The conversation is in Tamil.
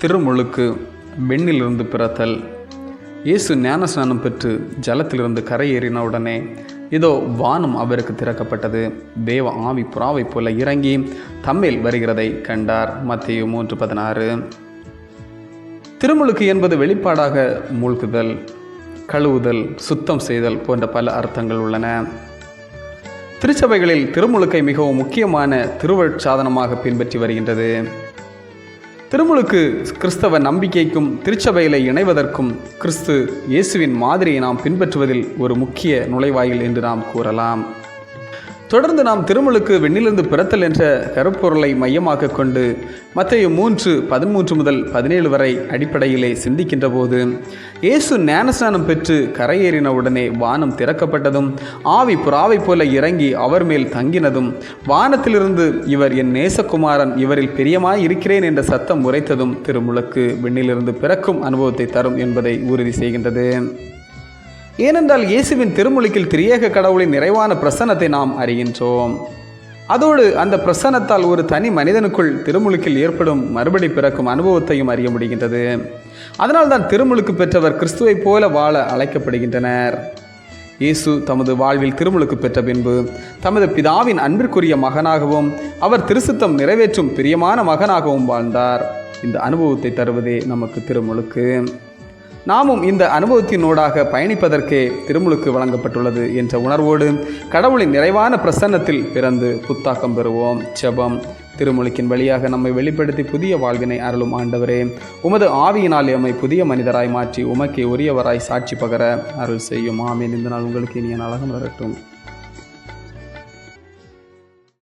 திருமுழுக்கு வெண்ணிலிருந்து பிறத்தல். இயேசு ஞானஸ்நானம் பெற்று ஜலத்திலிருந்து கரையேறின உடனே இதோ வானம் அவருக்கு திறக்கப்பட்டது. தேவ ஆவி புறாவைப் போல இறங்கி தம்மில் வருகிறதை கண்டார். மத்திய மூன்று பதினாறு. திருமுழுக்கு என்பது வெளிப்பாடாக மூழ்குதல் கழுவுதல் சுத்தம் செய்தல் போன்ற பல அர்த்தங்கள் உள்ளன. திருச்சபைகளில் திருமுழுக்கை மிகவும் முக்கியமான திருவருட்சாதனமாக பின்பற்றி வருகின்றது. திருமுழுக்கு கிறிஸ்தவ நம்பிக்கைக்கும் திருச்சபையில இணைவதற்கும் கிறிஸ்து இயேசுவின் மாதிரியை நாம் பின்பற்றுவதில் ஒரு முக்கிய நுழைவாயில் என்று நாம் கூறலாம். தொடர்ந்து நாம் திருமலுக்கு வெண்ணிலிருந்து பிறத்தல் என்ற கருப்பொருளை மையமாக கொண்டு மத்திய மூன்று பதிமூன்று முதல் பதினேழு வரை அடிப்படையிலே சிந்திக்கின்ற போது இயேசு ஞானஸ்நானம் பெற்று கரையேறின உடனே வானம் திறக்கப்பட்டதும் ஆவி புறாவைப் போல இறங்கி அவர் மேல் தங்கினதும் வானத்திலிருந்து இவர் என் நேசகுமாரன் இவரில் பிரியமாய் இருக்கிறேன் என்ற சத்தம் உரைத்ததும் திருமுழுக்கு வெண்ணிலிருந்து பிறக்கும் அனுபவத்தை தரும் என்பதை உறுதி செய்கின்றது. ஏனென்றால் இயேசுவின் திருமொழிக்கில் திரியேக கடவுளின் நிறைவான பிரசன்னத்தை நாம் அறிகின்றோம். அதோடு அந்த பிரசன்னத்தால் ஒரு தனி மனிதனுக்குள் திருமுழுக்கில் ஏற்படும் மறுபடி பிறக்கும் அனுபவத்தையும் அறிய முடிகின்றது. அதனால்தான் திருமுழுக்கு பெற்றவர் கிறிஸ்துவைப் போல வாழ அழைக்கப்படுகின்றனர். இயேசு தமது வாழ்வில் திருமுழுக்கு பெற்ற பின்பு தமது பிதாவின் அன்பிற்குரிய மகனாகவும் அவர் திருசுத்தம் நிறைவேற்றும் பிரியமான மகனாகவும் வாழ்ந்தார். இந்த அனுபவத்தை தருவதே நமக்கு திருமுழுக்கு. நாமும் இந்த அனுபவத்தினூடாக பயணிப்பதற்கே திருமுழுக்கு வழங்கப்பட்டுள்ளது என்ற உணர்வோடு கடவுளின் நிறைவான பிரசன்னத்தில் பிறந்து புத்தாக்கம் பெறுவோம். செபம் திருமுழுக்கின் வழியாக நம்மை வெளிப்படுத்தி புதிய வாழ்வினை அருளும் ஆண்டவரே. உமது ஆவியினால் எம்மை புதிய மனிதராய் மாற்றி உமக்கே உரியவராய் சாட்சி பகர அருள் செய்யும். ஆமீன். இந்த நாள் உங்களுக்கு இனிய நலகம் வரட்டும்